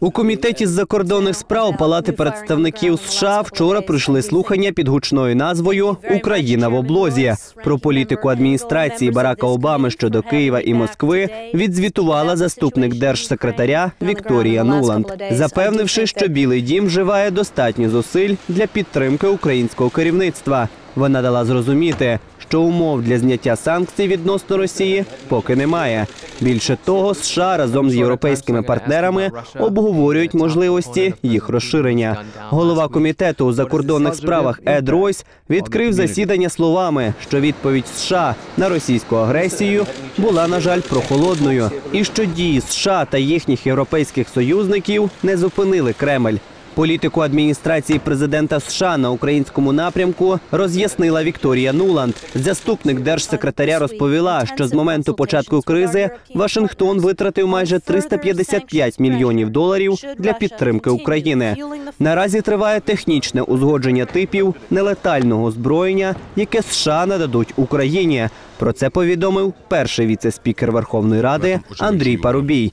У комітеті з закордонних справ Палати представників США вчора пройшли слухання під гучною назвою Україна в облозі про політику адміністрації Барака Обами щодо Києва і Москви. Відзвітувала заступник держсекретаря Вікторія Нуланд, запевнивши, що Білий Дім вживає достатньо зусиль для підтримки українського керівництва. Вона дала зрозуміти, що умов для зняття санкцій відносно Росії поки немає. Більше того, США разом з європейськими партнерами обговорюють можливості їх розширення. Голова комітету у закордонних справах Ед Ройс відкрив засідання словами, що відповідь США на російську агресію була на жаль прохолодною, і що дії США та їхніх європейських союзників не зупинили Кремль. Політику адміністрації президента США на українському напрямку роз'яснила Вікторія Нуланд. Заступник держсекретаря розповіла, що з моменту початку кризи Вашингтон витратив майже 355 мільйонів доларів для підтримки України. Наразі триває технічне узгодження типів нелетального озброєння, яке США нададуть Україні. Про це повідомив перший віце-спікер Верховної Ради Андрій Парубій.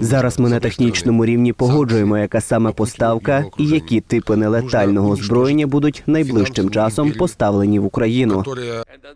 Зараз ми на технічному рівні погоджуємо, яка саме поставка і які типи нелетального озброєння будуть найближчим часом поставлені в Україну.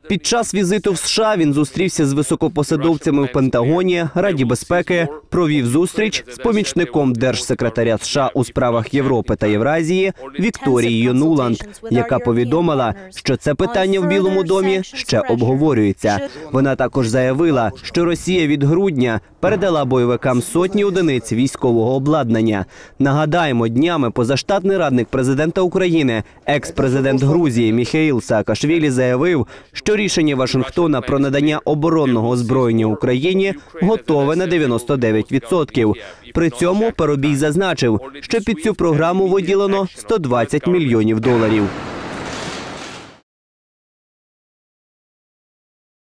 Під час візиту в США він зустрівся з високопосадовцями в Пентагоні, Раді безпеки, провів зустріч з помічником держсекретаря США у справах Європи та Євразії Вікторією Нуланд, яка повідомила, що це питання в Білому домі ще обговорюється. Вона також заявила, що Росія від грудня передала бойовикам сотні одиниць військового обладнання. Нагадаємо, днями позаштатний радник президента України, екс-президент Грузії Міхаїл Саакашвілі заявив, що рішення Вашингтона про надання оборонного озброєння Україні готове на 99%. При цьому Парубій зазначив, що під цю програму виділено 120 мільйонів доларів.